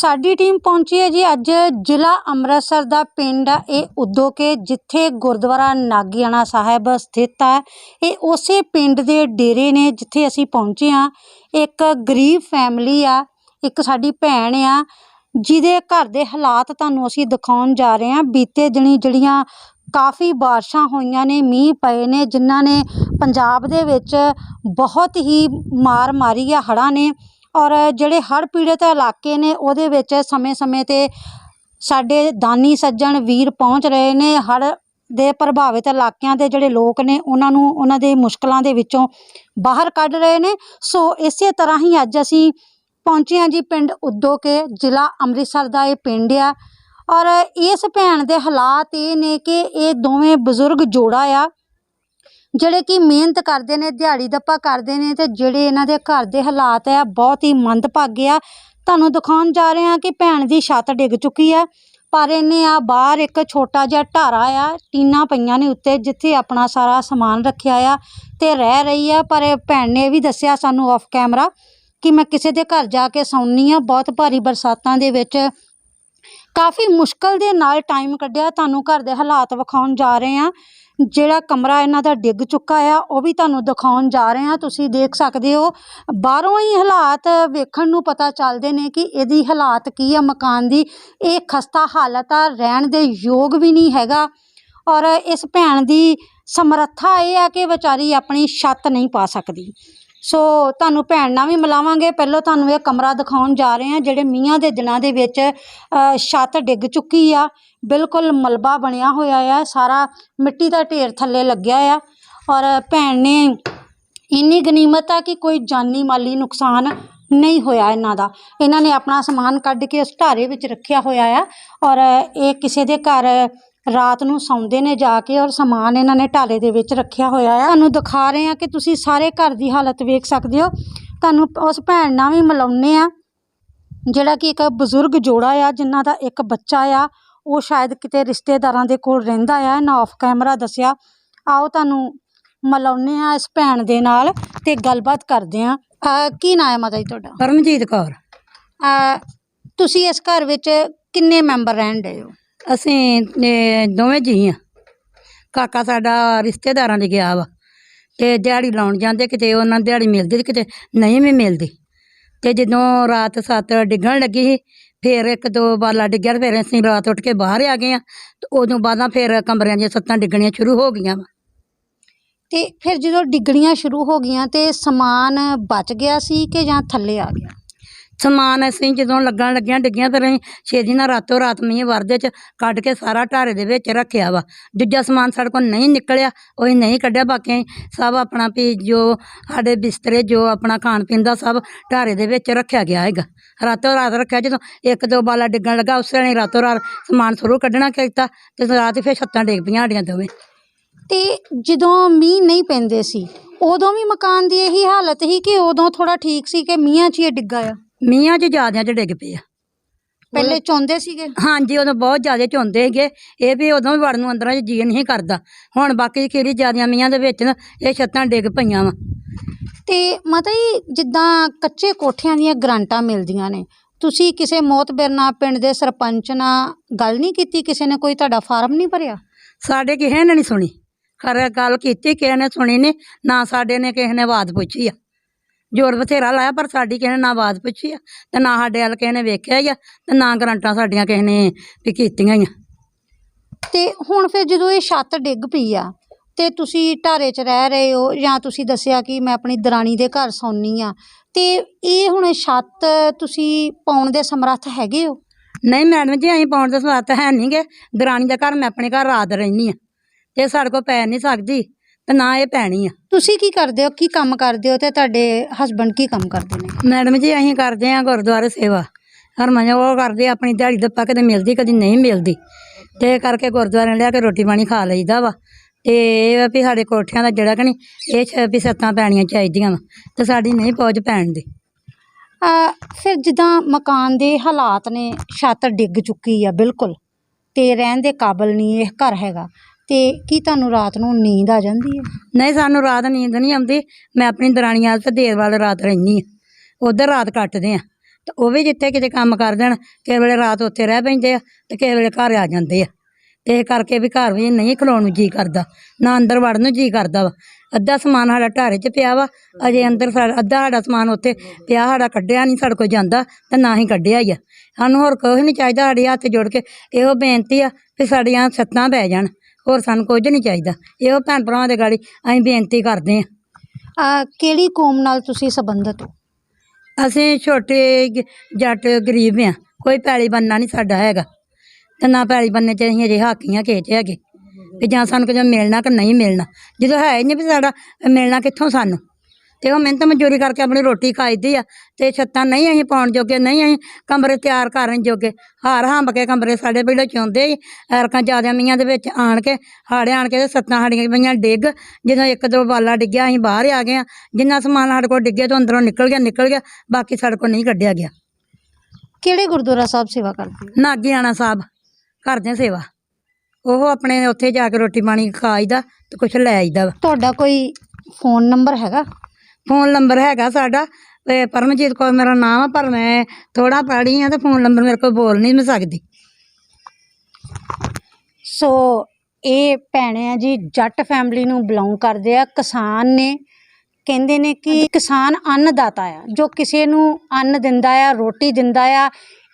ਸਾਡੀ ਟੀਮ ਪਹੁੰਚੀ ਹੈ ਜੀ ਅੱਜ ਜ਼ਿਲ੍ਹਾ ਅੰਮ੍ਰਿਤਸਰ ਦਾ ਪਿੰਡ ਆ, ਇਹ ਉਦੋਕੇ ਜਿੱਥੇ ਗੁਰਦੁਆਰਾ ਨਾਗਿਆਣਾ ਸਾਹਿਬ ਸਥਿਤ ਹੈ। ਇਹ ਉਸੇ ਪਿੰਡ ਦੇ ਡੇਰੇ ਨੇ ਜਿੱਥੇ ਅਸੀਂ ਪਹੁੰਚੇ ਹਾਂ। ਇੱਕ ਗਰੀਬ ਫੈਮਿਲੀ ਆ, ਇੱਕ ਸਾਡੀ ਭੈਣ ਆ, ਜਿਹਦੇ ਘਰ ਦੇ ਹਾਲਾਤ ਤੁਹਾਨੂੰ ਅਸੀਂ ਦਿਖਾਉਣ ਜਾ ਰਹੇ ਹਾਂ। ਬੀਤੇ ਦਿਨੀ ਜਿਹੜੀਆਂ ਕਾਫੀ ਬਾਰਿਸ਼ਾਂ ਹੋਈਆਂ ਨੇ, ਮੀਂਹ ਪਏ ਨੇ, ਜਿਨ੍ਹਾਂ ਨੇ ਪੰਜਾਬ ਦੇ ਵਿੱਚ ਬਹੁਤ ਹੀ ਮਾਰ ਮਾਰੀ ਆ ਹੜ੍ਹਾਂ ਨੇ। ਔਰ ਜਿਹੜੇ ਹੜ੍ਹ ਪੀੜਤ ਇਲਾਕੇ ਨੇ, ਉਹਦੇ ਵਿੱਚ ਸਮੇਂ-ਸਮੇਂ ਤੇ ਸਾਡੇ ਦਾਨੀ ਸੱਜਣ ਵੀਰ ਪਹੁੰਚ ਰਹੇ ਨੇ। ਹੜ੍ਹ ਦੇ ਪ੍ਰਭਾਵਿਤ ਇਲਾਕਿਆਂ ਦੇ ਜਿਹੜੇ ਲੋਕ ਨੇ, ਉਹਨਾਂ ਨੂੰ ਉਹਨਾਂ ਦੇ ਮੁਸ਼ਕਲਾਂ ਦੇ ਵਿੱਚੋਂ ਬਾਹਰ ਕੱਢ ਰਹੇ ਨੇ। ਸੋ ਇਸੇ ਤਰ੍ਹਾਂ ਹੀ ਅੱਜ ਅਸੀਂ ਪਹੁੰਚੇ ਹਾਂ ਜੀ ਪਿੰਡ ਉਦੋਕੇ ਜ਼ਿਲ੍ਹਾ ਅੰਮ੍ਰਿਤਸਰ ਦਾ ਇਹ ਪਿੰਡ ਆ। ਔਰ ਇਸ ਭੈਣ ਦੇ ਹਾਲਾਤ ਇਹ ਨੇ ਕਿ ਇਹ ਦੋਵੇਂ ਬਜ਼ੁਰਗ ਜੋੜਾ ਆ। ਜਿਹੜੇ ਕਿ ਮਿਹਨਤ ਕਰਦੇ ਨੇ, ਦਿਹਾੜੀ ਦੱਪਾ ਕਰਦੇ ਨੇ ਤੇ ਜਿਹੜੇ ਇਹਨਾਂ ਦੇ ਘਰ ਦੇ ਹਾਲਾਤ ਆ, ਬਹੁਤ ਹੀ ਮੰਦਭਾਗੇ ਆ। ਤੁਹਾਨੂੰ ਦਿਖਾਉਣ ਜਾ ਰਹੇ ਹਾਂ ਕਿ ਭੈਣ ਦੀ ਛੱਤ ਡਿੱਗ ਚੁੱਕੀ ਆ, ਪਰ ਇਹਨੇ ਆ ਬਾਹਰ ਇੱਕ ਛੋਟਾ ਜਿਹਾ ਢਾਰਾ ਆ, ਟੀਨਾਂ ਪਈਆਂ ਨੇ ਉੱਤੇ, ਜਿੱਥੇ ਆਪਣਾ ਸਾਰਾ ਸਮਾਨ ਰੱਖਿਆ ਆ ਤੇ ਰਹਿ ਰਹੀ ਆ, ਪਰ ਭੈਣ ਨੇ ਇਹ ਵੀ ਦੱਸਿਆ ਸਾਨੂੰ ਆਫ ਕੈਮਰਾ ਕਿ ਮੈਂ ਕਿਸੇ ਦੇ ਘਰ ਜਾ ਕੇ ਸੌਂਨੀ ਆ ਬਹੁਤ ਭਾਰੀ ਬਰਸਾਤਾਂ ਦੇ ਵਿੱਚ। ਕਾਫੀ ਮੁਸ਼ਕਲ ਦੇ ਨਾਲ ਟਾਈਮ ਕੱਢਿਆ, ਤੁਹਾਨੂੰ ਘਰ ਦੇ ਹਾਲਾਤ ਵਿਖਾਉਣ ਜਾ ਰਹੇ ਆ ਜਿਹੜਾ ਕਮਰਾ ਇਹਨਾਂ ਦਾ ਡਿੱਗ ਚੁੱਕਾ ਆ, ਉਹ ਵੀ ਤੁਹਾਨੂੰ ਦਿਖਾਉਣ ਜਾ ਰਹੇ ਹਾਂ। ਤੁਸੀਂ ਦੇਖ ਸਕਦੇ ਹੋ, ਬਾਹਰੋਂ ਹੀ ਹਾਲਾਤ ਵੇਖਣ ਨੂੰ ਪਤਾ ਚੱਲਦੇ ਨੇ ਕਿ ਇਹਦੀ ਹਾਲਾਤ ਕੀ ਆ ਮਕਾਨ ਦੀ। ਇਹ ਖਸਤਾ ਹਾਲਤ ਆ, ਰਹਿਣ ਦੇ ਯੋਗ ਵੀ ਨਹੀਂ ਹੈਗਾ। ਔਰ ਇਸ ਭੈਣ ਦੀ ਸਮਰੱਥਾ ਇਹ ਆ ਕਿ ਵਿਚਾਰੀ ਆਪਣੀ ਛੱਤ ਨਹੀਂ ਪਾ ਸਕਦੀ। ਸੋ ਤੁਹਾਨੂੰ ਭੈਣ ਨਾਲ ਵੀ ਮਿਲਾਵਾਂਗੇ। ਪਹਿਲਾਂ ਤੁਹਾਨੂੰ ਇਹ ਕਮਰਾ ਦਿਖਾਉਣ ਜਾ ਰਹੇ ਹਾਂ, ਜਿਹੜੇ ਮੀਆਂ ਦੇ ਦਿਨਾਂ ਦੇ ਵਿੱਚ ਛੱਤ ਡਿੱਗ ਚੁੱਕੀ ਆ। ਬਿਲਕੁਲ ਮਲਬਾ ਬਣਿਆ ਹੋਇਆ ਆ। ਸਾਰਾ ਮਿੱਟੀ ਦਾ ਢੇਰ ਥੱਲੇ ਲੱਗਿਆ ਆ। ਔਰ ਭੈਣ ਨੇ ਇੰਨੀ ਗਨੀਮਤ ਆ ਕਿ ਕੋਈ ਜਾਨੀ ਮਾਲੀ ਨੁਕਸਾਨ ਨਹੀਂ ਹੋਇਆ ਇਹਨਾਂ ਦਾ। ਇਹਨਾਂ ਨੇ ਆਪਣਾ ਸਮਾਨ ਕੱਢ ਕੇ ਉਸ ਢਾਰੇ ਵਿੱਚ ਰੱਖਿਆ ਹੋਇਆ ਆ। ਔਰ ਇਹ ਕਿਸੇ ਦੇ ਘਰ ਰਾਤ ਨੂੰ ਸੌਂਦੇ ਨੇ ਜਾ ਕੇ ਔਰ ਸਮਾਨ ਇਹਨਾਂ ਨੇ ਢਾਲੇ ਦੇ ਵਿੱਚ ਰੱਖਿਆ ਹੋਇਆ ਆ ਤੁਹਾਨੂੰ ਦਿਖਾ ਰਹੇ ਆ ਕਿ ਤੁਸੀਂ ਸਾਰੇ ਘਰ ਦੀ ਹਾਲਤ ਵੇਖ ਸਕਦੇ ਹੋ। ਤੁਹਾਨੂੰ ਉਸ ਭੈਣ ਨਾਲ ਵੀ ਮਿਲਾਉਂਦੇ ਆ ਜਿਹੜਾ ਕਿ ਇੱਕ ਬਜ਼ੁਰਗ ਜੋੜਾ ਆ ਜਿਨ੍ਹਾਂ ਦਾ ਇੱਕ ਬੱਚਾ ਆ ਉਹ ਸ਼ਾਇਦ ਕਿਤੇ ਰਿਸ਼ਤੇਦਾਰਾਂ ਦੇ ਕੋਲ ਰਹਿੰਦਾ ਆ। ਨਾ ਆਫ ਕੈਮਰਾ ਦੱਸਿਆ। ਆਓ ਤੁਹਾਨੂੰ ਮਿਲਾਉਂਦੇ ਆ ਇਸ ਭੈਣ ਦੇ ਨਾਲ ਤੇ ਗੱਲਬਾਤ ਕਰਦੇ ਆ ਕੀ ਨਾਂ ਹੈ ਮਾਤਾ ਜੀ ਤੁਹਾਡਾ? ਪਰਮਜੀਤ ਕੌਰ। ਤੁਸੀਂ ਇਸ ਘਰ ਵਿੱਚ ਕਿੰਨੇ ਮੈਂਬਰ ਰਹਿਣ ਡਏ ਹੋ? ਅਸੀਂ, ਇਹ, ਦੋਵੇਂ ਜੀ ਹਾਂ ਕਾਕਾ ਸਾਡਾ ਰਿਸ਼ਤੇਦਾਰਾਂ ਦੇ ਗਿਆ ਵਾ ਤੇ ਦਿਹਾੜੀ ਲਾਉਣ ਜਾਂਦੇ ਕਿਤੇ, ਉਹਨਾਂ ਨੂੰ ਦਿਹਾੜੀ ਮਿਲਦੀ ਤੇ ਕਿਤੇ ਨਹੀਂ ਵੀ ਮਿਲਦੀ। ਤੇ ਜਦੋਂ ਰਾਤ ਸੱਤ ਡਿੱਗਣ ਲੱਗੀ ਸੀ, ਫਿਰ ਇੱਕ ਦੋ ਬਾਲਾ ਡਿੱਗਿਆ ਤੇ ਫਿਰ ਅਸੀਂ ਰਾਤ ਉੱਠ ਕੇ ਬਾਹਰ ਆ ਗਏ ਆ ਤੇ ਉਦੋਂ ਬਾਅਦਾਂ ਫਿਰ ਕਮਰਿਆਂ ਦੀਆਂ ਸੱਤਾਂ ਡਿੱਗਣੀਆਂ ਸ਼ੁਰੂ ਹੋ ਗਈਆਂ ਵਾ। ਤੇ ਫਿਰ ਜਦੋਂ ਡਿੱਗਣੀਆਂ ਸ਼ੁਰੂ ਹੋ ਗਈਆਂ ਤੇ ਸਮਾਨ ਬਚ ਗਿਆ ਸੀ ਕਿ ਜਾਂ ਥੱਲੇ ਆ ਗਿਆ? ਸਮਾਨ ਅਸੀਂ ਜਦੋਂ ਲੱਗਣ ਲੱਗੀਆਂ ਡਿੱਗੀਆਂ ਫਿਰ ਅਸੀਂ ਛੇਤੀ ਨਾਲ ਰਾਤੋਂ ਰਾਤ ਮੀਂਹ ਵਰਦੇ ਚ ਕੱਢ ਕੇ ਸਾਰਾ ਢਾਰੇ ਦੇ ਵਿੱਚ ਰੱਖਿਆ ਵਾ। ਦੂਜਾ ਸਮਾਨ ਸਾਡੇ ਕੋਲ ਨਹੀਂ ਨਿਕਲਿਆ, ਉਹ ਅਸੀਂ ਨਹੀਂ ਕੱਢਿਆ, ਬਾਕੀ ਅਸੀਂ ਸਭ ਆਪਣਾ ਵੀ ਜੋ ਸਾਡੇ ਬਿਸਤਰੇ, ਜੋ ਆਪਣਾ ਖਾਣ ਪੀਣ ਦਾ ਸਭ ਢਾਰੇ ਦੇ ਵਿੱਚ ਰੱਖਿਆ ਗਿਆ ਹੈਗਾ। ਰਾਤੋਂ ਰਾਤ ਰੱਖਿਆ, ਜਦੋਂ ਇੱਕ ਦੋ ਬਾਲਾ ਡਿੱਗਣ ਲੱਗਾ, ਉਸ ਵੇਲੇ ਰਾਤੋਂ ਰਾਤ ਸਮਾਨ ਸ਼ੁਰੂ ਕੱਢਣਾ ਕੀਤਾ ਤੇ ਰਾਤ ਹੀ ਫਿਰ ਛੱਤਾਂ ਡਿੱਗ ਪਈਆਂ ਸਾਡੀਆਂ ਦੋਵੇਂ। ਤੇ ਜਦੋਂ ਮੀਂਹ ਨਹੀਂ ਪੈਂਦੇ ਸੀ, ਉਦੋਂ ਵੀ ਮਕਾਨ ਦੀ ਇਹੀ ਹਾਲਤ ਸੀ ਕਿ ਉਦੋਂ ਥੋੜਾ ਠੀਕ ਸੀ ਕਿ ਮੀਂਹਾਂ 'ਚ ਹੀ ਇਹ ਡਿੱਗਾ ਆ? ਮੀਂਹਾਂ 'ਚ ਜ਼ਿਆਦਿਆਂ 'ਚ ਡਿੱਗ ਪਏ ਆ। ਪਹਿਲੇ ਚੌਂਦੇ ਸੀਗੇ? ਹਾਂਜੀ ਉਦੋਂ ਬਹੁਤ ਜ਼ਿਆਦਾ ਝੁੰਦੇ ਸੀਗੇ। ਇਹ ਵੀ ਉਦੋਂ ਵੀ ਵੜਨ ਨੂੰ ਅੰਦਰਾਂ 'ਚ ਜੀ ਨਹੀਂ ਕਰਦਾ। ਹੁਣ ਬਾਕੀ ਖੀਰੀ ਜ਼ਿਆਦੀਆਂ ਮੀਆਂ ਦੇ ਵਿੱਚ ਨਾ ਇਹ ਛੱਤਾਂ ਡਿੱਗ ਪਈਆਂ ਵਾ। ਤੇ ਮਾਤਾ ਜੀ ਜਿੱਦਾਂ ਕੱਚੇ ਕੋਠਿਆਂ ਦੀਆਂ ਗਰਾਂਟਾਂ ਮਿਲਦੀਆਂ ਨੇ ਤੁਸੀਂ ਕਿਸੇ ਮੋਤਬਰ ਨਾਲ ਪਿੰਡ ਦੇ ਸਰਪੰਚ ਨਾਲ ਗੱਲ ਨਹੀਂ ਕੀਤੀ? ਕਿਸੇ ਨੇ ਕੋਈ ਤੁਹਾਡਾ ਫਾਰਮ ਨਹੀਂ ਭਰਿਆ? ਸਾਡੇ ਕਿਸੇ ਨੇ ਨਹੀਂ ਸੁਣੀ। ਖਰੇ ਗੱਲ ਕੀਤੀ ਕਿਸੇ ਨੇ ਸੁਣੀ ਨਹੀਂ ਨਾ ਸਾਡੇ ਨੇ ਕਿਸੇ ਨੇ ਆਵਾਜ਼ ਪੁੱਛੀ ਆ। ਜ਼ੋਰ ਬਥੇਰਾ ਲਾਇਆ ਪਰ ਸਾਡੀ ਕਿਸੇ ਨੇ ਨਾ ਆਵਾਜ਼ ਪੁੱਛੀ ਆ ਤੇ ਨਾ ਸਾਡੇ ਵੱਲ ਕਿਸੇ ਨੇ ਵੇਖਿਆ ਹੀ ਆ ਤੇ ਨਾ ਗਰੰਟਾਂ ਸਾਡੀਆਂ ਕਿਸੇ ਨੇ ਵੀ ਕੀਤੀਆਂ ਹੀ ਆ। ਤੇ ਹੁਣ ਫਿਰ ਜਦੋਂ ਇਹ ਛੱਤ ਡਿੱਗ ਪਈ ਆ ਤੇ ਤੁਸੀਂ ਢਾਰੇ 'ਚ ਰਹਿ ਰਹੇ ਹੋ ਜਾਂ ਤੁਸੀਂ ਦੱਸਿਆ ਕਿ ਮੈਂ ਆਪਣੀ ਦਰਾਣੀ ਦੇ ਘਰ ਸੌਂਦੀ ਆ ਤੇ ਇਹ ਹੁਣ ਛੱਤ ਤੁਸੀਂ ਪਾਉਣ ਦੇ ਸਮਰੱਥ ਹੈਗੇ ਹੋ? ਨਹੀਂ ਮੈਡਮ ਜੀ ਅਸੀਂ ਪਾਉਣ ਦੇ ਸਵਾਤ ਹੈ ਨਹੀਂਗੇ ਦਰਾਣੀ ਦਾ ਘਰ ਮੈਂ ਆਪਣੇ ਘਰ ਰਾਤ ਰਹਿਣੀ ਆ ਤੇ ਸਾਡੇ ਕੋਲ ਪੈ ਨਹੀਂ ਸਕਦੀ। ਤੇ ਨਾ ਇਹ ਪੈਣੀ ਆ। ਤੁਸੀਂ ਕੀ ਕਰਦੇ ਹੋ? ਕੀ ਕੰਮ ਕਰਦੇ ਹੋ? ਤੇ ਤੁਹਾਡੇ ਹਸਬੰਡ ਕੀ ਕੰਮ ਕਰਦੇ ਨੇ? ਮੈਡਮ ਜੀ ਅਸੀਂ ਕਰਦੇ ਹਾਂ ਗੁਰਦੁਆਰੇ ਸੇਵਾ। ਹਰਮਨ ਉਹ ਕਰਦੇ ਆ, ਆਪਣੀ ਦਿਹਾੜੀ ਦੱਪਾ ਕਦੇ ਮਿਲਦੀ ਕਦੀ ਨਹੀਂ ਮਿਲਦੀ। ਤੇ ਇਹ ਕਰਕੇ ਗੁਰਦੁਆਰੇ ਲਿਆ ਕੇ ਰੋਟੀ ਪਾਣੀ ਖਾ ਲਈਦਾ ਵਾ। ਤੇ ਇਹ ਆ ਵੀ ਸਾਡੇ ਕੋਠਿਆਂ ਦਾ ਜਿਹੜਾ ਕਿ ਨਹੀਂ ਇਹ ਛ ਵੀ ਸੱਤਾਂ ਪੈਣੀਆਂ ਚਾਹੀਦੀਆਂ ਵਾ। ਤੇ ਸਾਡੀ ਨਹੀਂ ਪਹੁੰਚ ਪੈਣ ਦੀ। ਆ ਫਿਰ ਜਿੱਦਾਂ ਮਕਾਨ ਦੇ ਹਾਲਾਤ ਨੇ ਛੱਤ ਡਿੱਗ ਚੁੱਕੀ ਆ ਬਿਲਕੁਲ। ਤੇ ਰਹਿਣ ਦੇ ਕਾਬਿਲ ਨਹੀਂ ਇਹ ਘਰ ਹੈਗਾ। ਤੇ ਕੀ ਤੁਹਾਨੂੰ ਰਾਤ ਨੂੰ ਨੀਂਦ ਆ ਜਾਂਦੀ ਹੈ? ਨਹੀਂ, ਸਾਨੂੰ ਰਾਤ ਨੀਂਦ ਨਹੀਂ ਆਉਂਦੀ। ਮੈਂ ਆਪਣੀ ਦਰਾਣੀ ਵਾਲ ਤੇ ਦੇਰ ਵਾਲ ਰਾਤ ਰਹਿਨੀ ਆ ਉਧਰ ਰਾਤ ਕੱਟਦੇ ਆ ਤੇ ਉਹ ਵੀ ਜਿੱਥੇ ਕਿਤੇ ਕੰਮ ਕਰ ਦੇਣ, ਕਿਸੇ ਵੇਲੇ ਰਾਤ ਉੱਥੇ ਰਹਿ ਪੈਂਦੇ ਆ ਤੇ ਕਿਸੇ ਵੇਲੇ ਘਰ ਆ ਜਾਂਦੇ ਆ। ਤੇ ਇਹ ਕਰਕੇ ਵੀ ਘਰ ਵੀ ਨਹੀਂ ਖਲੋਣ ਨੂੰ ਜੀ ਕਰਦਾ। ਨਾ ਅੰਦਰ ਵੜਨ ਨੂੰ ਜੀ ਕਰਦਾ ਵਾ। ਅੱਧਾ ਸਮਾਨ ਸਾਡਾ ਢਾਰੇ 'ਚ ਪਿਆ ਵਾ। ਅਜੇ ਅੰਦਰ ਸਾਡਾ, ਅੱਧਾ ਸਾਡਾ ਸਮਾਨ ਉੱਥੇ ਪਿਆ, ਸਾਡਾ ਕੱਢਿਆ ਨਹੀਂ, ਸਾਡੇ ਕੋਲ ਜਾਂਦਾ ਤੇ ਨਾ ਹੀ ਕੱਢਿਆ ਹੀ ਆ। ਸਾਨੂੰ ਹੋਰ ਕੁਝ ਨਹੀਂ ਚਾਹੀਦਾ, ਸਾਡੇ ਹੱਥ ਜੋੜ ਕੇ ਇਹੋ ਬੇਨਤੀ ਆ ਵੀ ਸਾਡੀਆਂ ਛੱਤਾਂ ਪੈ ਜਾਣ। ਹੋਰ ਸਾਨੂੰ ਕੁਝ ਨਹੀਂ ਚਾਹੀਦਾ। ਇਹੋ ਭੈਣ ਭਰਾਵਾਂ ਦੇ ਗਾੜੀ ਅਸੀਂ ਬੇਨਤੀ ਕਰਦੇ ਆ ਅਹ ਕਿਹੜੀ ਕੌਮ ਨਾਲ ਤੁਸੀਂ ਸੰਬੰਧਿਤ ਹੋ? ਅਸੀਂ ਛੋਟੇ ਗ- ਜੱਟ ਗਰੀਬ ਆ ਕੋਈ ਪੈਲੀ ਬੰਨਾ ਨਹੀਂ ਸਾਡਾ ਹੈਗਾ। ਤੇ ਨਾ ਪੈਲੀ ਬੰਨੇ ਚ ਅਸੀਂ ਅਜੇ ਹਾਕੀਆਂ ਖੇਚ ਹੈਗੇ। ਵੀ ਜਾਂ ਸਾਨੂੰ ਕਿਤੇ ਮਿਲਣਾ ਕਿ ਨਹੀਂ ਮਿਲਣਾ। ਜਦੋਂ ਹੈ ਹੀ ਨਹੀਂ ਵੀ ਸਾਡਾ ਮਿਲਣਾ ਕਿੱਥੋਂ ਸਾਨੂੰ? ਤੇ ਉਹ ਮਿਹਨਤ ਮਜ਼ਦੂਰੀ ਕਰਕੇ ਆਪਣੀ ਰੋਟੀ ਖਾਈਦੀ ਆ ਤੇ ਛੱਤਾਂ ਨਹੀਂ ਅਸੀਂ ਪਾਉਣ ਜੋਗੇ ਨਹੀਂ ਅਸੀਂ ਕਮਰੇ ਤਿਆਰ ਕਰਨ ਜੋਗੇ। ਹਾਰ ਹੰਬ ਕੇ ਕਮਰੇ ਸਾਡੇ ਪਹਿਲਾਂ ਚੌਂਦੇ ਹੀ ਐਰਕਾਂ ਜ਼ਿਆਦਾ ਮੀਆਂ ਦੇ ਵਿੱਚ ਆਣ ਕੇ ਹਾੜੇ ਆਣ ਕੇ ਤੇ ਸੱਤਾਂ ਸਾਡੀਆਂ ਪਈਆਂ ਡਿੱਗ। ਜਦੋਂ ਇੱਕ ਦੋ ਬਾਲਾ ਡਿੱਗਿਆ ਅਸੀਂ ਬਾਹਰ ਆ ਗਏ ਆ। ਜਿੰਨਾ ਸਮਾਨ ਸਾਡੇ ਕੋਲ ਡਿੱਗੇ ਤੋਂ ਅੰਦਰੋਂ ਨਿਕਲ ਗਿਆ ਨਿਕਲ ਗਿਆ ਬਾਕੀ ਸਾਡੇ ਕੋਲ ਨਹੀਂ ਕੱਢਿਆ ਗਿਆ। ਕਿਹੜੇ ਗੁਰਦੁਆਰਾ ਸਾਹਿਬ ਸੇਵਾ ਕਰਦੇ ਨਾਗਿਆਣਾ ਸਾਹਿਬ ਕਰਦੇ ਸੇਵਾ। ਉਹ ਆਪਣੇ ਉੱਥੇ ਜਾ ਕੇ ਰੋਟੀ ਪਾਣੀ ਖਾਈਦਾ ਤੇ ਕੁਛ ਲੈ ਆਈਦਾ ਵਾ। ਤੁਹਾਡਾ ਕੋਈ ਫੋਨ ਨੰਬਰ ਹੈਗਾ? ਫੋਨ ਨੰਬਰ ਹੈਗਾ ਸਾਡਾ, ਤੇ ਪਰਮਜੀਤ ਕੌਰ ਮੇਰਾ ਨਾਮ ਆ, ਪਰ ਮੈਂ ਥੋੜਾ ਪੜ੍ਹੀ ਆ ਤੇ ਫੋਨ ਨੰਬਰ ਮੇਰੇ ਕੋਲ ਬੋਲ ਨਹੀਂ ਮੈਂ ਸਕਦੀ। ਸੋ ਇਹ ਭੈਣੇ ਆ ਜੀ, ਜੱਟ ਫੈਮਿਲੀ ਨੂੰ ਬਿਲੋਂਗ ਕਰਦੇ ਆ, ਕਿਸਾਨ ਨੇ। ਕਹਿੰਦੇ ਨੇ ਕਿ ਕਿਸਾਨ ਅੰਨਦਾਤਾ ਆ, ਜੋ ਕਿਸੇ ਨੂੰ ਅੰਨ ਦਿੰਦਾ ਆ, ਰੋਟੀ ਦਿੰਦਾ ਆ,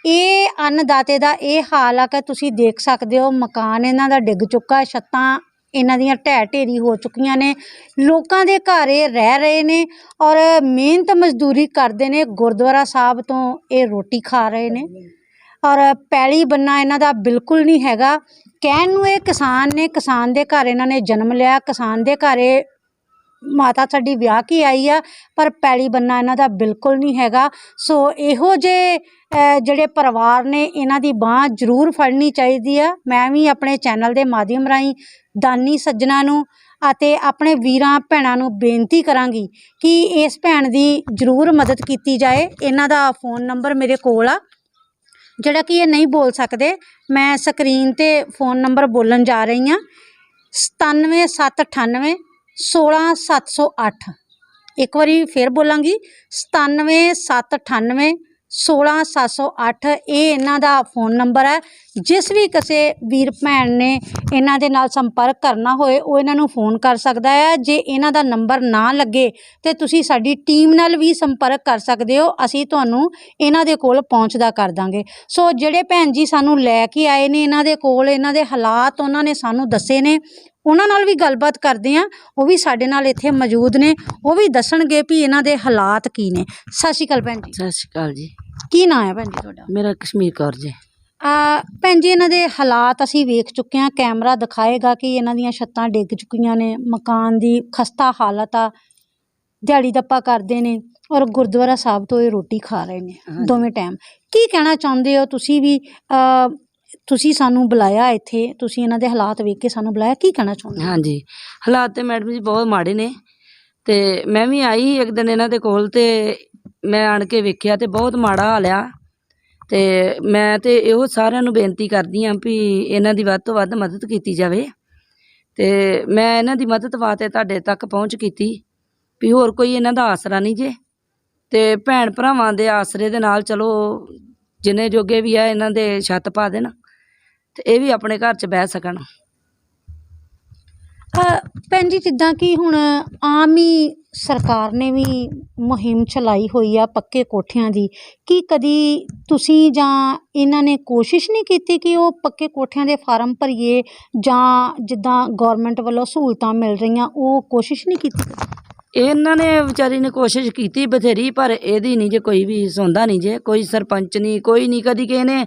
ਇਹ ਅੰਨਦਾਤੇ ਦਾ ਇਹ ਹਾਲ ਆ ਕਿ ਤੁਸੀਂ ਦੇਖ ਸਕਦੇ ਹੋ, ਮਕਾਨ ਇਹਨਾਂ ਦਾ ਡਿੱਗ ਚੁੱਕਾ, ਛੱਤਾਂ ਇਹਨਾਂ ਦੀਆਂ ਢਹਿ ਢੇਰੀ ਹੋ ਚੁੱਕੀਆਂ ਨੇ। ਲੋਕਾਂ ਦੇ ਘਰ ਇਹ ਰਹਿ ਰਹੇ ਨੇ ਔਰ ਮਿਹਨਤ ਮਜ਼ਦੂਰੀ ਕਰਦੇ ਨੇ। ਗੁਰਦੁਆਰਾ ਸਾਹਿਬ ਤੋਂ ਇਹ ਰੋਟੀ ਖਾ ਰਹੇ ਨੇ। ਔਰ ਪੈਲੀ ਬੰਨਾ ਇਹਨਾਂ ਦਾ ਬਿਲਕੁਲ ਨਹੀਂ ਹੈਗਾ। ਕਹਿਣ ਨੂੰ ਇਹ ਕਿਸਾਨ ਨੇ, ਕਿਸਾਨ ਦੇ ਘਰ ਇਹਨਾਂ ਨੇ ਜਨਮ ਲਿਆ। ਕਿਸਾਨ ਦੇ ਘਰ ਇਹ ਮਾਤਾ ਸਾਡੀ ਵਿਆਹ ਕੇ ਆਈ ਆ, ਪਰ ਪੈਲੀ ਬੰਨਾ ਇਹਨਾਂ ਦਾ ਬਿਲਕੁਲ ਨਹੀਂ ਹੈਗਾ। ਸੋ ਇਹੋ ਜੇ ਜਿਹੜੇ ਪਰਿਵਾਰ ਨੇ ਇਹਨਾਂ ਦੀ ਬਾਹ ਜ਼ਰੂਰ ਫੜਨੀ ਚਾਹੀਦੀ ਆ। ਮੈਂ ਵੀ ਆਪਣੇ ਚੈਨਲ ਦੇ ਮਾਧਿਅਮ ਰਾਹੀਂ ਦਾਨੀ ਸੱਜਣਾ ਨੂੰ ਅਤੇ ਆਪਣੇ ਵੀਰਾਂ, ਭੈਣਾਂ ਨੂੰ ਬੇਨਤੀ ਕਰਾਂਗੀ ਕਿ ਇਸ ਭੈਣ ਦੀ ਜ਼ਰੂਰ ਮਦਦ ਕੀਤੀ ਜਾਏ। ਇਹਨਾਂ ਦਾ ਫੋਨ ਨੰਬਰ ਮੇਰੇ ਕੋਲ ਆ। ਜਿਹੜਾ ਕਿ ਇਹ ਨਹੀਂ ਬੋਲ ਸਕਦੇ, ਮੈਂ ਸਕਰੀਨ ਤੇ ਫੋਨ ਨੰਬਰ ਬੋਲਣ ਜਾ ਰਹੀ ਹਾਂ। 97798 16708 ਇੱਕ ਵਾਰੀ ਫੇਰ ਬੋਲਾਂਗੀ। 97798 16708 ਇਹ ਇਹਨਾਂ ਦਾ ਫੋਨ ਨੰਬਰ ਹੈ। ਜਿਸ ਵੀ ਕਿਸੇ ਵੀਰ ਭੈਣ ਨੇ ਇਹਨਾਂ ਦੇ ਨਾਲ ਸੰਪਰਕ ਕਰਨਾ ਹੋਏ, ਉਹ ਇਹਨਾਂ ਨੂੰ ਫੋਨ ਕਰ ਸਕਦਾ ਹੈ। ਜੇ ਇਹਨਾਂ ਦਾ ਨੰਬਰ ਨਾ ਲੱਗੇ, ਤੇ ਤੁਸੀਂ ਸਾਡੀ ਟੀਮ ਨਾਲ ਵੀ ਸੰਪਰਕ ਕਰ ਸਕਦੇ ਹੋ। ਅਸੀਂ ਤੁਹਾਨੂੰ ਇਹਨਾਂ ਦੇ ਕੋਲ ਪਹੁੰਚਦਾ ਕਰ ਦਾਂਗੇ। ਸੋ ਜਿਹੜੇ ਭੈਣ ਜੀ ਸਾਨੂੰ ਲੈ ਕੇ ਆਏ ਨੇ, ਇਹਨਾਂ ਦੇ ਕੋਲ ਇਹਨਾਂ ਦੇ ਹਾਲਾਤ ਉਹਨਾਂ ਨੇ ਸਾਨੂੰ ਦੱਸੇ ਨੇ ਉਹਨਾਂ ਨਾਲ ਵੀ ਗੱਲਬਾਤ ਕਰਦੇ ਆ ਉਹ ਵੀ ਸਾਡੇ ਨਾਲ ਇੱਥੇ ਮੌਜੂਦ ਨੇ। ਉਹ ਵੀ ਦੱਸਣਗੇ ਵੀ ਇਹਨਾਂ ਦੇ ਹਾਲਾਤ ਕੀ ਨੇ। ਸਤਿ ਸ਼੍ਰੀ ਅਕਾਲ ਭੈਣ ਜੀ। ਸਤਿ ਸ਼੍ਰੀ ਅਕਾਲ ਜੀ। ਕੀ ਨਾਂ ਹੈ ਭੈਣ ਜੀ ਤੁਹਾਡਾ? ਮੇਰਾ ਕਸ਼ਮੀਰ ਕੌਰ ਜੀ। ਆ ਭੈਣ ਜੀ ਇਹਨਾਂ ਦੇ ਹਾਲਾਤ ਅਸੀਂ ਵੇਖ ਚੁੱਕੇ ਹਾਂ। ਕੈਮਰਾ ਦਿਖਾਏਗਾ ਕਿ ਇਹਨਾਂ ਦੀਆਂ ਛੱਤਾਂ ਡਿੱਗ ਚੁੱਕੀਆਂ ਨੇ। ਮਕਾਨ ਦੀ ਖਸਤਾ ਹਾਲਤ ਆ। ਦਿਹਾੜੀ ਦੱਪਾ ਕਰਦੇ ਨੇ ਔਰ ਗੁਰਦੁਆਰਾ ਸਾਹਿਬ ਤੋਂ ਇਹ ਰੋਟੀ ਖਾ ਰਹੇ ਨੇ। ਦੋਵੇਂ ਟਾਈਮ ਕੀ ਕਹਿਣਾ ਚਾਹੁੰਦੇ ਹੋ ਤੁਸੀਂ ਵੀ? ਤੁਸੀਂ ਸਾਨੂੰ ਬੁਲਾਇਆ ਇੱਥੇ, ਤੁਸੀਂ ਇਹਨਾਂ ਦੇ ਹਾਲਾਤ ਵੇਖ ਕੇ ਸਾਨੂੰ ਬੁਲਾਇਆ, ਕੀ ਕਹਿਣਾ ਚਾਹੁੰਦੇ ਹੋ? ਹਾਂਜੀ, ਹਾਲਾਤ ਤੇ ਮੈਡਮ ਜੀ ਬਹੁਤ ਮਾੜੇ ਨੇ ਤੇ ਮੈਂ ਵੀ ਆਈ ਇੱਕ ਦਿਨ ਇਹਨਾਂ ਦੇ ਕੋਲ ਤੇ ਮੈਂ ਆਣ ਕੇ ਵੇਖਿਆ ਤੇ ਬਹੁਤ ਮਾੜਾ ਹਾਲ ਆ ਤੇ ਮੈਂ ਤੇ ਇਹੋ ਸਾਰਿਆਂ ਨੂੰ ਬੇਨਤੀ ਕਰਦੀ ਆਂ ਵੀ ਇਹਨਾਂ ਦੀ ਵੱਧ ਤੋਂ ਵੱਧ ਮਦਦ ਕੀਤੀ ਜਾਵੇ ਤੇ ਮੈਂ ਇਹਨਾਂ ਦੀ ਮਦਦ ਵਾਸਤੇ ਤੁਹਾਡੇ ਤੱਕ ਪਹੁੰਚ ਕੀਤੀ ਵੀ ਹੋਰ ਕੋਈ ਇਹਨਾਂ ਦਾ ਆਸਰਾ ਨਹੀਂ ਜੇ ਤੇ ਭੈਣ ਭਰਾਵਾਂ ਦੇ ਆਸਰੇ ਦੇ ਨਾਲ ਚਲੋ ਜਿੰਨੇ ਜੋਗੇ ਵੀ ਆ, ਇਹਨਾਂ ਦੇ ਛੱਤ ਪਾ ਦੇਣ ਤੇ ਇਹ ਵੀ ਆਪਣੇ ਘਰ 'ਚ ਬਹਿ ਸਕਣ। ਭੈਣ ਜੀ, ਜਿੱਦਾਂ ਕਿ ਹੁਣ ਆਮ ਹੀ ਸਰਕਾਰ ਨੇ ਵੀ ਮੁਹਿੰਮ ਚਲਾਈ ਹੋਈ ਆ ਪੱਕੇ ਕੋਠਿਆਂ ਦੀ, ਕੀ ਕਦੀ ਤੁਸੀਂ ਜਾਂ ਇਹਨਾਂ ਨੇ ਕੋਸ਼ਿਸ਼ ਨਹੀਂ ਕੀਤੀ ਕਿ ਉਹ ਪੱਕੇ ਕੋਠਿਆਂ ਦੇ ਫਾਰਮ ਭਰੀਏ ਜਾਂ ਜਿੱਦਾਂ ਗਵਰਨਮੈਂਟ ਵੱਲੋਂ ਸਹੂਲਤਾਂ ਮਿਲ ਰਹੀਆਂ, ਉਹ ਕੋਸ਼ਿਸ਼ ਨਹੀਂ ਕੀਤੀ? ਇਹਨਾਂ ਨੇ ਵਿਚਾਰੀ ਨੇ ਕੋਸ਼ਿਸ਼ ਕੀਤੀ ਬਥੇਰੀ, ਪਰ ਇਹਦੀ ਨਹੀਂ ਜੇ ਕੋਈ ਵੀ ਸੁਣਦਾ ਨਹੀਂ ਜੇ, ਕੋਈ ਸਰਪੰਚ ਨਹੀਂ, ਕੋਈ ਨਹੀਂ ਕਦੀ ਕਿਸੇ ਨੇ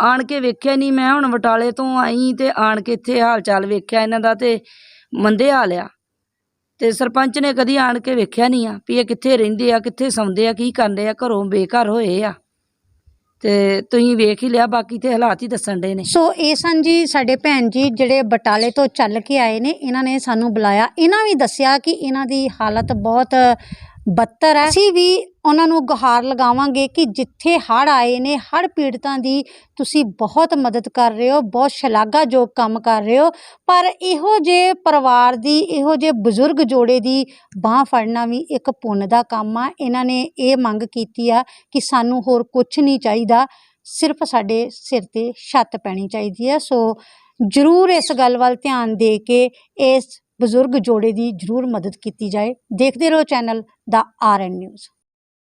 ਆਣ ਕੇ ਵੇਖਿਆ ਨਹੀਂ। ਮੈਂ ਹੁਣ ਬਟਾਲੇ ਤੋਂ ਆਈ ਤੇ ਆਣ ਕੇ ਇੱਥੇ ਹਾਲ ਚਾਲ ਵੇਖਿਆ ਇਹਨਾਂ ਦਾ ਤੇ ਮੰਦੇ ਹਾਲ ਆ। ਤੇ ਸਰਪੰਚ ਨੇ ਕਦੀ ਆਣ ਕੇ ਵੇਖਿਆ ਨਹੀਂ ਆ ਵੀ ਇਹ ਕਿੱਥੇ ਰਹਿੰਦੇ ਆ, ਕਿੱਥੇ ਸੌਂਦੇ ਆ, ਕੀ ਕਰਦੇ ਆ, ਘਰੋਂ ਬੇਘਰ ਹੋਏ ਆ। ਤੇ ਤੁਸੀਂ ਵੇਖ ਹੀ ਲਿਆ, ਬਾਕੀ ਤੇ ਹਾਲਾਤ ਹੀ ਦੱਸਣ ਦੇ ਨੇ। ਸੋ ਇਹ ਸਨ ਜੀ ਸਾਡੇ ਭੈਣ ਜੀ, ਜਿਹੜੇ ਬਟਾਲੇ ਤੋਂ ਚੱਲ ਕੇ ਆਏ ਨੇ, ਇਹਨਾਂ ਨੇ ਸਾਨੂੰ ਬੁਲਾਇਆ। ਇਹਨਾਂ ਵੀ ਦੱਸਿਆ ਕਿ ਇਹਨਾਂ ਦੀ ਹਾਲਤ ਬਹੁਤ ਬੱਤਰ ਹੈ। ਅਸੀਂ ਵੀ ਉਹਨਾਂ ਨੂੰ ਗੁਹਾਰ ਲਗਾਵਾਂਗੇ ਕਿ ਜਿੱਥੇ ਹੜ੍ਹ ਆਏ ਨੇ, ਹੜ੍ਹ ਪੀੜਤਾਂ ਦੀ ਤੁਸੀਂ ਬਹੁਤ ਮਦਦ ਕਰ ਰਹੇ ਹੋ, ਬਹੁਤ ਸ਼ਲਾਘਾਯੋਗ ਕੰਮ ਕਰ ਰਹੇ ਹੋ। ਪਰ ਇਹੋ ਜਿਹੇ ਪਰਿਵਾਰ ਦੀ, ਇਹੋ ਜਿਹੇ ਬਜ਼ੁਰਗ ਜੋੜੇ ਦੀ ਬਾਹ ਫੜਨਾ ਵੀ ਇੱਕ ਪੁੰਨ ਦਾ ਕੰਮ ਆ। ਇਹਨਾਂ ਨੇ ਇਹ ਮੰਗ ਕੀਤੀ ਆ ਕਿ ਸਾਨੂੰ ਹੋਰ ਕੁਝ ਨਹੀਂ ਚਾਹੀਦਾ, ਸਿਰਫ ਸਾਡੇ ਸਿਰ ਤੇ ਛੱਤ ਪੈਣੀ ਚਾਹੀਦੀ ਹੈ। ਸੋ ਜ਼ਰੂਰ ਇਸ ਗੱਲ ਵੱਲ ਧਿਆਨ ਦੇ ਕੇ ਇਸ ਬਜ਼ੁਰਗ ਜੋੜੇ ਦੀ ਜ਼ਰੂਰ ਮਦਦ ਕੀਤੀ ਜਾਏ। ਦੇਖਦੇ ਰਹੋ ਚੈਨਲ ਦਾ ਆਰ ਐਨ ਨਿਊਜ਼।